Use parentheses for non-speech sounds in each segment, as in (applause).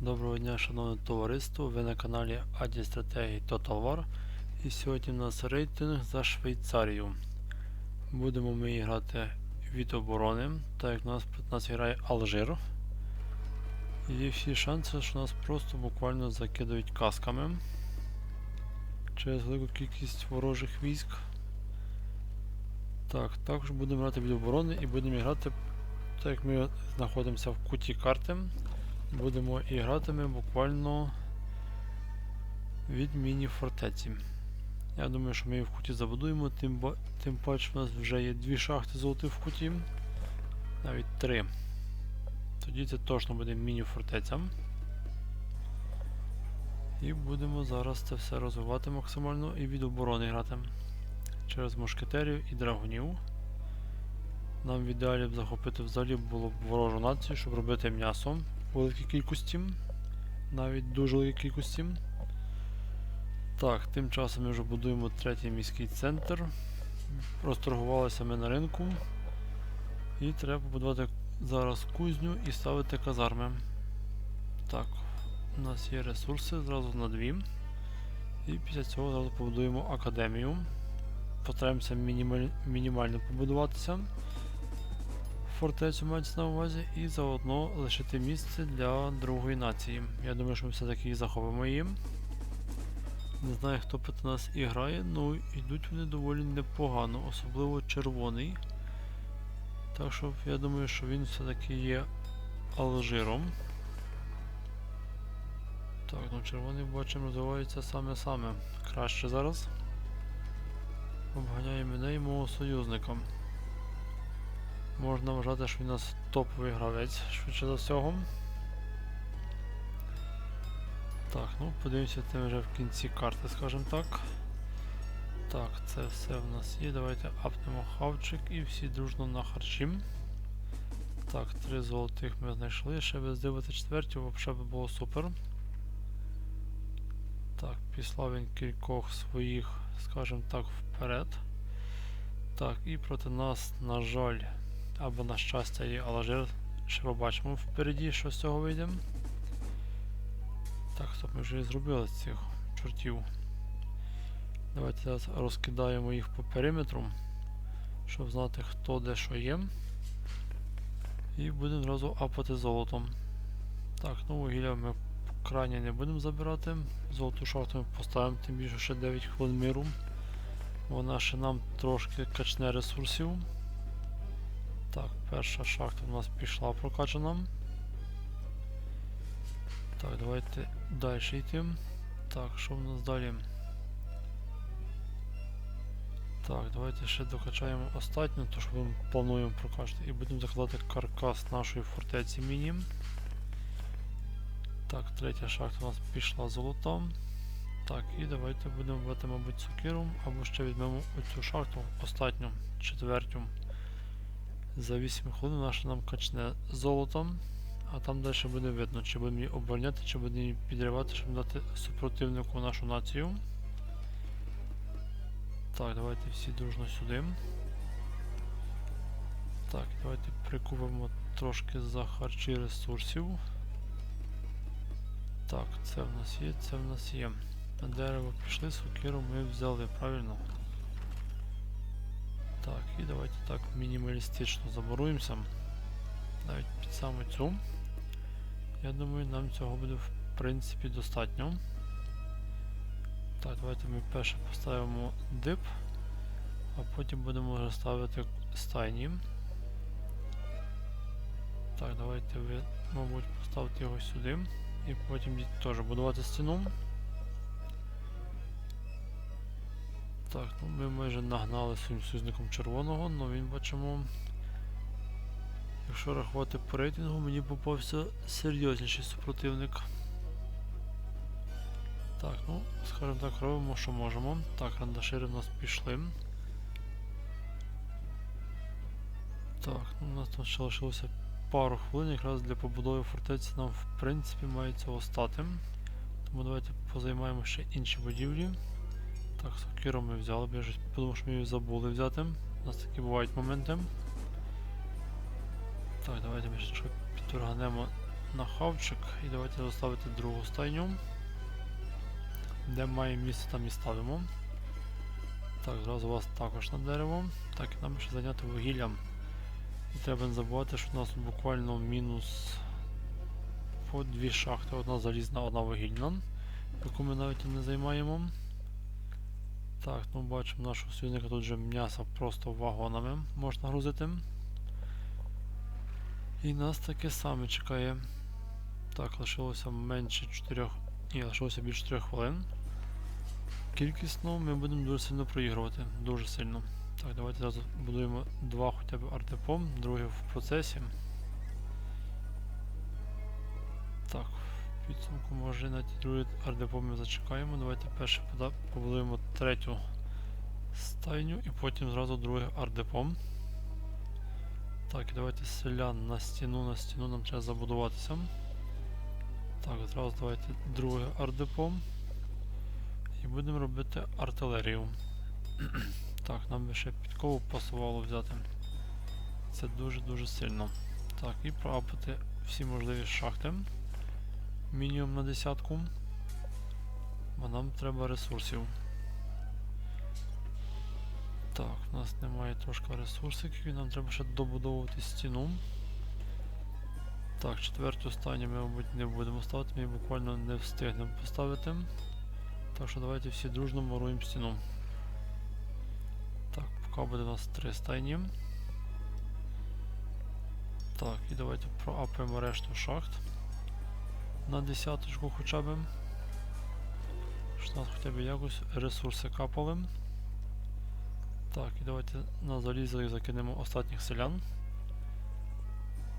Доброго дня, шановне товариство. Ви на каналі Аді Стратегії Total War. І сьогодні у нас рейтинг за Швейцарію. Будемо ми грати від оборони, так як у нас проти нас грає Алжир. Є всі шанси, що нас просто буквально закидають касками через велику кількість ворожих військ. Так, також будемо грати від оборони і будемо грати, так як ми знаходимося в куті карти. Будемо і гратиме буквально від міні-фортеці. Я думаю, що ми її в куті забудуємо, тим, тим паче в нас вже є дві шахти золотих в куті, навіть три. Тоді це точно буде міні-фортеця. І будемо зараз це все розвивати максимально і від оборони грати. Через мушкетерів і драгунів. Нам в ідеалі б захопити взагалі було б ворожу націю, щоб робити м'ясо великій кількості. Навіть дуже великій кількості. Так, тим часом ми вже будуємо третій міський центр. Розторгувалися ми на ринку. І треба побудувати зараз кузню і ставити казарми. Так, у нас є ресурси зразу на дві. І після цього зразу побудуємо академію. Постараємося мінімаль... мінімально побудуватися фортецю мається на увазі, і заодно лишити місце для другої нації. Я думаю, що ми все-таки її захопимо її. Не знаю, хто проти нас і грає, ну йдуть вони доволі непогано, особливо червоний. Так що я думаю, що він все-таки є Алжиром. Так, ну червоний бачимо розвивається саме-саме краще зараз. Обганяє мене і мого союзника. Можна вважати, що він у нас топовий гравець, швидше за всього. Так, ну подивимося це вже в кінці карти, скажімо так. Так, це все в нас є. Давайте апнемо хавчик і всі дружно на. Так, три золотих ми знайшли. Ще би здивити четверті, взагалі би було супер. Так, післав він кількох своїх, скажімо так, вперед. Так, і проти нас, на жаль, або на щастя є Алжир. Ще побачимо впереді, що з цього вийде. Так, стоп, ми вже і зробили цих чортів. Давайте зараз розкидаємо їх по периметру, щоб знати хто де що є. І будемо одразу апати золотом. Так, ну вугілля ми крайне не будемо забирати. Золоту шахту ми поставимо, тим більше ще 9 хвилин миру. Вона ще нам трошки качне ресурсів. Так, перша шахта у нас пішла прокачана. Так, давайте далі йти. Так, що в нас далі? Так, давайте ще докачаємо останню, то що ми плануємо прокачати. І будемо закладати каркас нашої фортеці міні. Так, третя шахта у нас пішла золота. Так, і давайте будемо брати, мабуть, сокиру, або ще візьмемо оцю шахту, останню, четвертю. За 8 хвилин наше нам качне золотом, а там далі буде видно, чи будемо її обороняти, чи будемо її підривати, щоб дати супротивнику нашу націю. Так, давайте всі дружно сюди. Так, давайте прикупимо трошки за харчі ресурсів. Так, це в нас є, це в нас є. На дерево пішли, сокиру ми взяли, правильно? Так, і давайте так мінімалістично заборуємося. Навіть під саме цю. Я думаю, нам цього буде в принципі достатньо. Так, давайте ми перше поставимо дип, а потім будемо вже ставити стайні. Так, давайте ви, мабуть, поставте його сюди. І потім теж будувати стіну. Так, ну ми майже нагнали своїм союзником червоного, але він бачимо. Якщо рахувати по рейтингу, мені попався серйозніший супротивник. Так, ну, скажімо так, робимо, що можемо. Так, рандашири в нас пішли. Так, ну у нас там ще лишилося пару хвилин якраз для побудови фортеці нам в принципі має цього стати. Тому давайте позаймаємо ще інші будівлі. Так, сокиру ми взяли, бо я ж подумав, що ми її забули взяти. У нас такі бувають моменти. Так, давайте ми ще підторганемо на хавчик і давайте заставити другу стайню. Де має місце, там і ставимо. Так, зразу вас також на дерево. Так, нам ще зайняти вугіллям. І треба не забувати, що у нас буквально мінус по дві шахти. Одна залізна, одна вугільна, яку ми навіть не займаємо. Так, ну бачимо нашого союзника тут вже м'ясо просто вагонами можна грузити. І нас таке саме чекає. Так, лишилося менше 4. Ні, лишилося більше 4 хвилин. Кількісно ми будемо дуже сильно проігрувати. Дуже сильно. Так, давайте зараз будуємо два хоча б артепом, другий в процесі. Підсумку може на ті другий артепом ми зачекаємо. Давайте перше побудуємо третю стайню і потім зразу другий артепом. Так, і давайте селян на стіну, на стіну нам треба забудуватися. Так, зразу давайте друге ардепом. І будемо робити артилерію. (clears throat) так, нам би ще підкову пасувало взяти. Це дуже-дуже сильно. Так, і проапати всі можливі шахти. Мінімум на десятку. Бо нам треба ресурсів. Так, у нас немає трошки ресурсиків, нам треба ще добудовувати стіну. Так, четверту стайню ми, мабуть, не будемо ставити, ми буквально не встигнемо поставити. Так що давайте всі дружно муруємо стіну. Так, поки буде у нас три стайні. Так, і давайте проапаємо решту шахт. На десяточку хоча б. Щоб у нас хоча б якось ресурси капали. Так, і давайте на залізо закинемо останніх селян.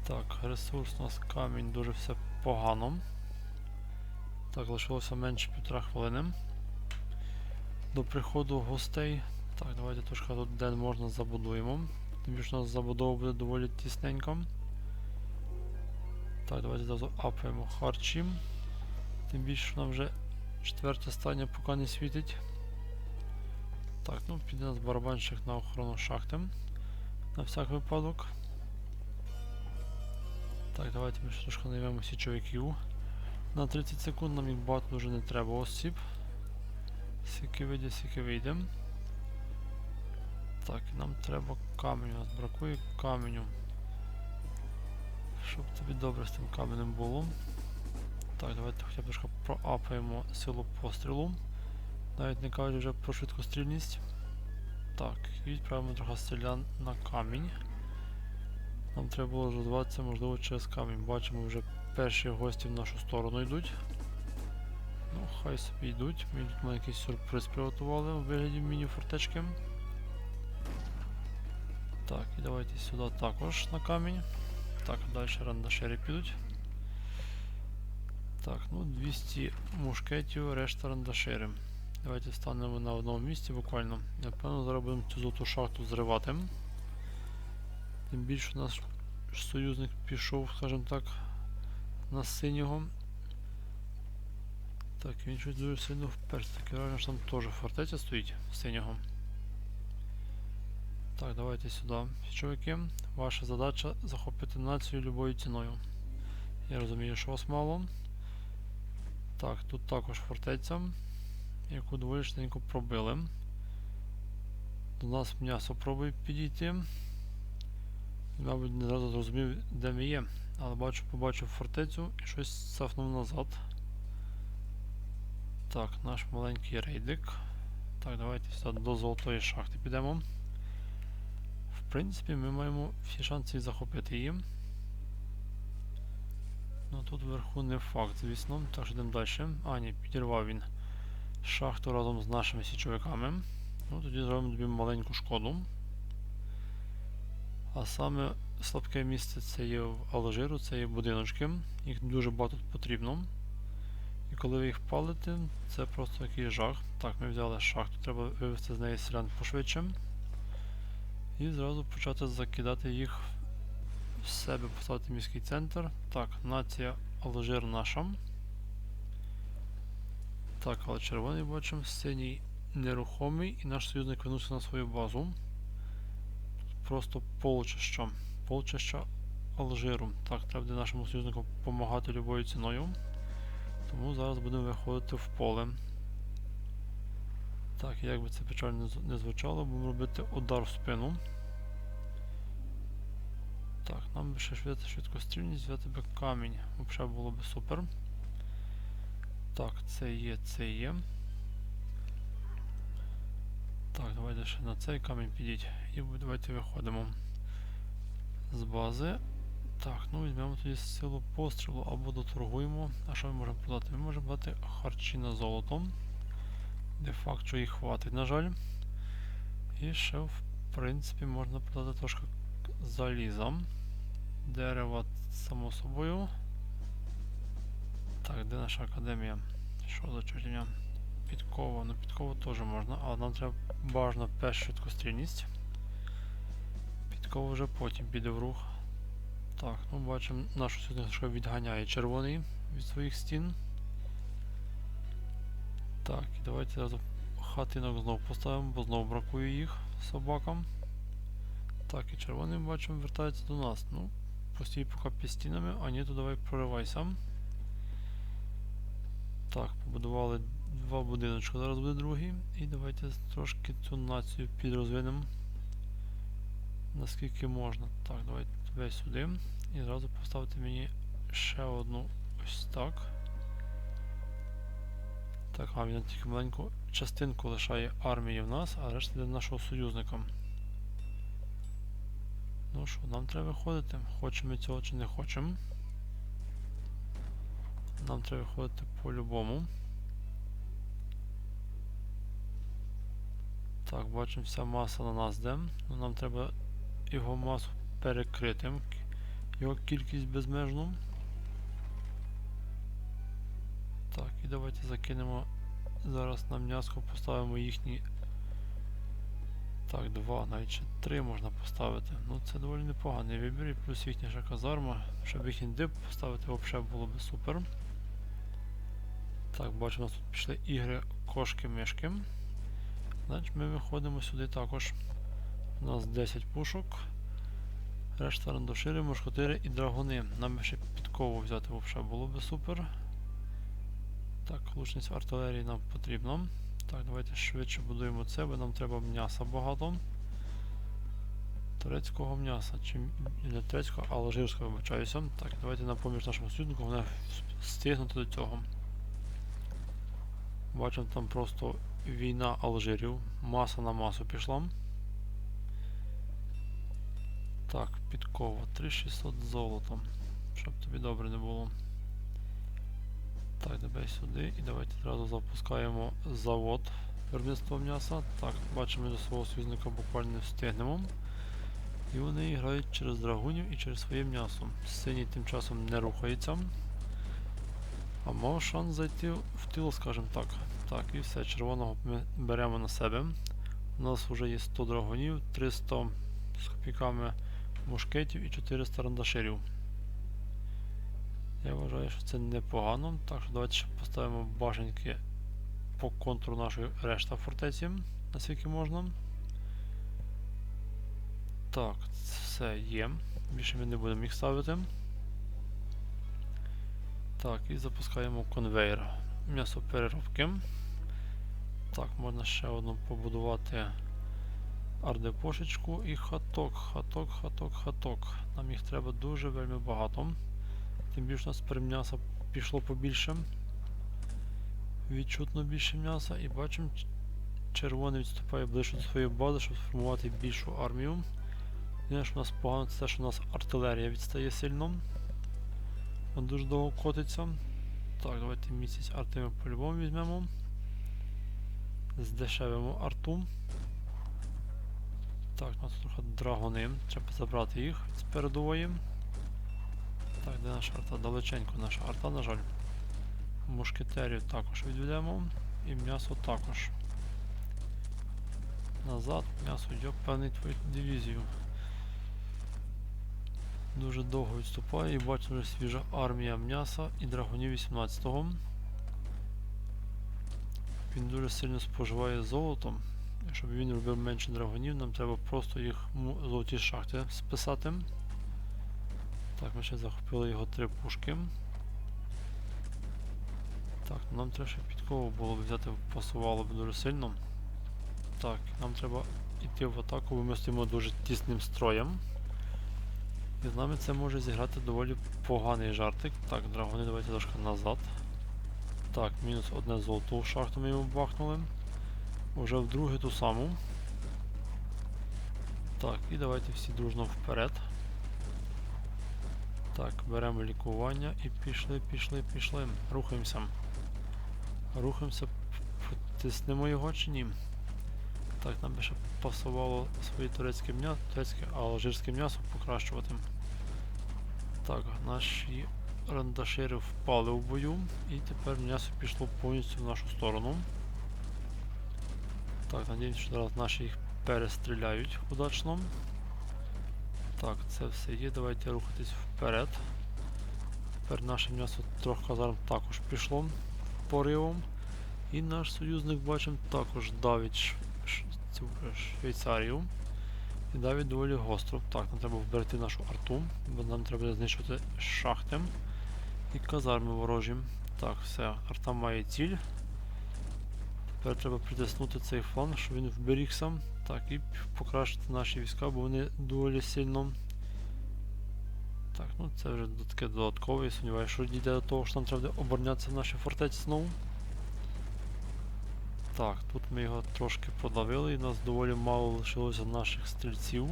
Так, ресурс у нас камінь дуже все погано. Так, лишилося менше півтора хвилини. До приходу гостей. Так, давайте трошки тут день можна забудуємо. Тим більше у нас забудова буде доволі тісненько. Так, давайте зразу апаємо харчі. Тим більше що нам вже четверта стання поки не світить. Так, ну піде нас барабанщик на охорону шахти. На всяк випадок. Так, давайте ми ще трошки наймемо січовиків. На 30 секунд нам їх багато дуже не треба осіб. Скільки вийде, скільки вийде. Так, нам треба каменю. У нас бракує каменю. Щоб тобі добре з тим каменем було. Так, давайте хоча б трошки проапаємо силу пострілу. Навіть не кажу вже про швидкострільність. Так, і відправимо трохи селян на камінь. Нам треба було розвиватися, можливо, через камінь. Бачимо, вже перші гості в нашу сторону йдуть. Ну, хай собі йдуть. Мені тут маленький сюрприз приготували у вигляді міні-фортечки. Так, і давайте сюди також на камінь. Так, далі рандашери підуть. Так, ну 200 мушкетів, решта рандашири. Давайте станемо на одному місці буквально. Напевно, зараз будемо цю золоту шахту зривати. Тим більше у нас союзник пішов, скажімо так, на синього. Так, він щось дуже сильно вперся. Таке враження, що там теж фортеця стоїть синього. Так, давайте сюди, чоловіки. Ваша задача захопити націю любою ціною. Я розумію, що вас мало. Так, тут також фортеця, яку доволі швиденько пробили. До нас м'ясо пробує підійти. Мабуть, не зразу зрозумів, де ми є, але бачу, побачив фортецю і щось сафнув назад. Так, наш маленький рейдик. Так, давайте сюди до золотої шахти підемо. В принципі, ми маємо всі шанси захопити її. Ну тут вверху не факт, звісно. Так що йдемо далі. А, ні, підірвав він шахту разом з нашими січовиками. Ну тоді зробимо тобі маленьку шкоду. А саме слабке місце це є в Алжиру, це є будиночки. Їх дуже багато тут потрібно. І коли ви їх палите, це просто якийсь жах. Так, ми взяли шахту, треба вивести з неї селян пошвидше. І зразу почати закидати їх в себе, поставити міський центр. Так, нація Алжир наша. Так, але червоний бачимо, синій нерухомий і наш союзник вернувся на свою базу. Просто полчища. Полчища Алжиру. Так, треба буде нашому союзнику допомагати любою ціною. Тому зараз будемо виходити в поле. Так, як би це печально не звучало, будемо робити удар в спину. Так, нам би ще швидко швидкострільність, взяти би камінь. Взагалі було б супер. Так, це є, це є. Так, давайте ще на цей камінь підіть. І давайте виходимо з бази. Так, ну візьмемо тоді силу пострілу або доторгуємо. А що ми можемо продати? Ми можемо продати харчі на золото. Де-факто їх хватить, на жаль. І ще, в принципі, можна продати трошки заліза. Дерева, само собою. Так, де наша академія? Що за чортівня? Підкова. Ну підкову теж можна, але нам треба бажано першу швидкострільність. Підкова вже потім піде в рух. Так, ну бачимо, нашу сьогодні відганяє червоний від своїх стін. Так, давайте хатинок знову поставимо, бо знову бракує їх собакам. Так, і червоний бачимо вертається до нас. Ну, постій поки під стінами, а ні, то давай проривайся. Так, побудували два будиночки, зараз буде другий. І давайте трошки цю націю підрозвинемо. Наскільки можна. Так, давайте тебе сюди. І зразу поставити мені ще одну ось так. Так, а він тільки маленьку частинку лишає армії в нас, а решта для нашого союзника. Ну що, нам треба виходити. Хочемо цього чи не хочемо. Нам треба виходити по-любому. Так, бачимо, вся маса на нас йде. Ну, нам треба його масу перекрити. Його кількість безмежну. Так, і давайте закинемо. Зараз на м'яско поставимо їхні. Так, два, навіть ще три можна поставити. Ну це доволі непоганий вибір, і плюс їхня ще казарма. Щоб їхній дип поставити, взагалі було б супер. Так, нас тут пішли ігри кошки-мишки. Значить ми виходимо сюди також. У нас 10 пушок. Решта рандошири, мушкотири і драгуни. Нам ще підкову взяти взагалі було б супер. Так, лучність артилерії нам потрібно. Так, давайте швидше будуємо це, бо нам треба м'яса багато. Турецького м'яса. Чи не турецького, а алжирського, вибачаюся. Так, давайте на поміж нашому союзнику головне встигнути до цього. Бачимо там просто війна Алжирів. Маса на масу пішла. Так, підкова. 3600 золота. Щоб тобі добре не було. Так, давай сюди і давайте одразу запускаємо завод виробництва м'яса. Так, бачимо, до свого союзника буквально не встигнемо. І вони грають через драгунів і через своє м'ясо. Синій тим часом не рухається. А мав шанс зайти в тил, скажімо так. Так, і все, червоного ми беремо на себе. У нас вже є 100 драгунів, 300 з копійками мушкетів і 400 рандаширів. Я вважаю, що це непогано. Так що давайте ще поставимо башеньки по контуру нашої решта фортеці, наскільки можна. Так, все є. Більше ми не будемо їх ставити. Так, і запускаємо конвейер м'ясопереробки. Так, можна ще одну побудувати ардепошечку і хаток, хаток, хаток, хаток. Нам їх треба дуже вельми багато. Тим більше у нас тепер м'яса пішло побільше. Відчутно більше м'яса і бачимо, червоний відступає ближче до своєї бази, щоб сформувати більшу армію. Єдине, що у нас погано, це те, що у нас артилерія відстає сильно. Вона дуже довго котиться. Так, давайте місяць арти ми по-любому візьмемо. Здешевимо арту. Так, у нас трохи драгони. Треба забрати їх з передової. Так, де наша арта? Далеченько наша арта, на жаль. Мушкетерів також відведемо. І м'ясо також. Назад, м'ясо йде певний твою дивізію. Дуже довго відступає і бачимо вже свіжа армія м'яса і драгунів 18-го. Він дуже сильно споживає золото. І Щоб він робив менше драгунів, нам треба просто їх золоті шахти списати. Так, ми ще захопили його три пушки. Так, нам треба ще підкову було б взяти, пасувало б дуже сильно. Так, нам треба йти в атаку, бо ми стоїмо дуже тісним строєм. І з нами це може зіграти доволі поганий жартик. Так, драгони, давайте трошки назад. Так, мінус одне золото в шахту ми йому бахнули. Уже вдруге ту саму. Так, і давайте всі дружно вперед. Так, беремо лікування і пішли, пішли, пішли. Рухаємося. Рухаємося, потиснемо його чи ні. Так, нам би ще пасувало своє турецьке м'ясо, турецьке, алжирське м'ясо покращувати. Так, наші рандашири впали в бою, і тепер м'ясо пішло повністю в нашу сторону. Так, надіємося, що зараз наші їх перестріляють удачно. Так, це все є. Давайте рухатись вперед. Тепер наше м'ясо трьох казарм також пішло поривом. І наш союзник, бачимо, також давить цю Швейцарію. І давить доволі гостро. Так, нам треба вберегти нашу арту, бо нам треба знищувати шахти і казарми ворожі. Так, все, арта має ціль. Тепер треба притиснути цей фланг, щоб він вберігся. Так, і покращити наші війська, бо вони доволі сильно. Так, ну це вже таке додаткове, я сумніваюся, що дійде до того, що нам треба буде оборонятися в нашій фортеці знову. Так, тут ми його трошки подавили, і нас доволі мало лишилося наших стрільців.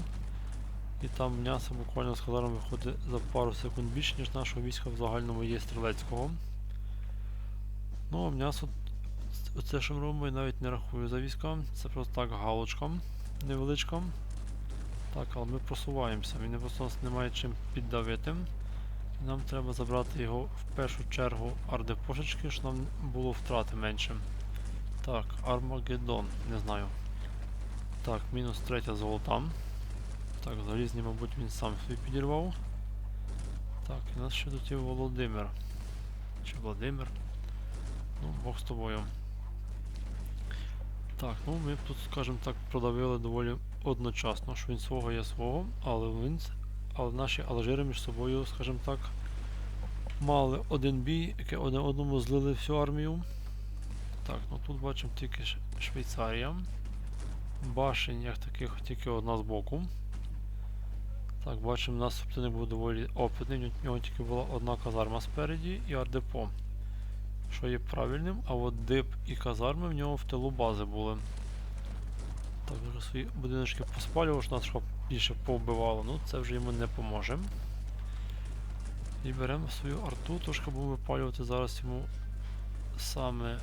І там м'ясо буквально з казаром виходить за пару секунд більше, ніж нашого війська в загальному є стрілецького. Ну, а м'ясо, оце що ми я навіть не рахую за війська. Це просто так галочка невеличка. Так, але ми просуваємося, він просто нас немає чим піддавити. І Нам треба забрати його в першу чергу ардепошечки, щоб нам було втрати менше. Так, Армагеддон, не знаю. Так, мінус третя золота. Так, залізні, мабуть, він сам собі підірвав. Так, і нас ще тут є Володимир. Чи Владимир? Ну, Бог з тобою. Так, ну ми тут, скажімо так, продавили доволі одночасно, що він свого є свого, але він. Але наші алжири між собою, скажімо так, мали один бій, який одне одному злили всю армію. Так, ну тут бачимо тільки Швейцарія. Башень як таких тільки одна з боку. Так, бачимо, у нас був доволі опитний, в нього тільки була одна казарма спереді і ардепо. Що є правильним, а от дип і казарми в нього в тилу бази були. Так, вже свої будиночки поспалював, що нас щоб більше повбивало, ну це вже йому не поможе. І беремо свою арту, трошки будемо випалювати зараз йому саме е,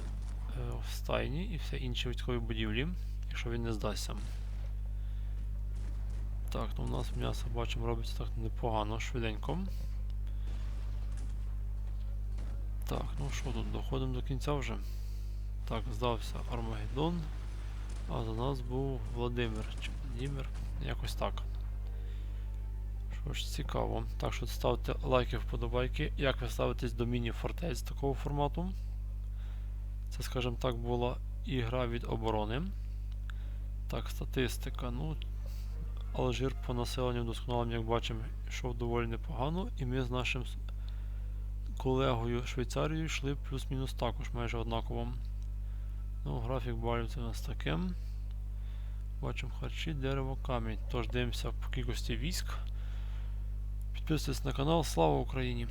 в стайні і все інші військові будівлі, якщо він не здасться. Так, ну у нас м'ясо бачимо робиться так непогано, швиденько. Так, ну що тут, доходимо до кінця вже. Так, здався Армагеддон, а за нас був Владимир чи Владимир, якось так. Що ж, цікаво. Так що ставте лайки, вподобайки. Як ви ставитесь до міні-фортець такого формату? Це, скажімо так, була ігра від оборони. Так, статистика. Ну, Алжир по населенню вдосконаленням, як бачимо, йшов доволі непогано, і ми з нашим колегою Швейцарією йшли плюс-мінус також майже однаково. Ну, графік балів це у нас таким. Бачимо харчі, дерево, камінь. Тож дивимося по кількості військ. Підписуйтесь на канал. Слава Україні!